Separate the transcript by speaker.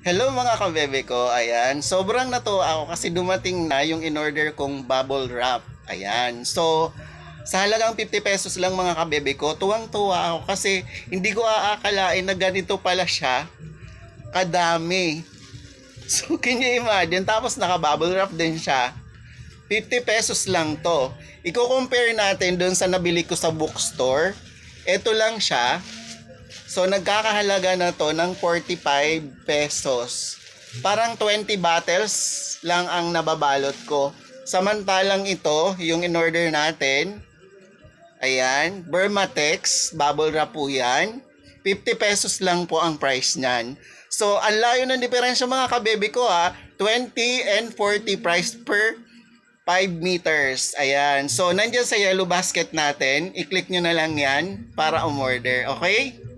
Speaker 1: Hello mga kabebe ko, ayan. Sobrang natuwa ako kasi dumating na yung in-order kong bubble wrap. Ayan. So, sa halagang 50 pesos lang mga kabebe ko, tuwang-tuwa ako kasi hindi ko aakalain na ganito pala siya kadami. So, can you imagine? Tapos naka-bubble wrap din siya. 50 pesos lang to. Iko-compare natin dun sa nabili ko sa bookstore. Ito lang siya. So, nagkakahalaga na to ng 45 pesos. Parang 20 bottles lang ang nababalot ko. Samantalang ito, yung in-order natin, ayan, Burmatex, bubble wrap po yan. 50 pesos lang po ang price niyan. So, ang layo ng diferensya mga kabebe ko ha, 20 and 40 price per 5 meters. Ayan. So, nandyan sa yellow basket natin. I-click nyo na lang yan para umorder. Okay?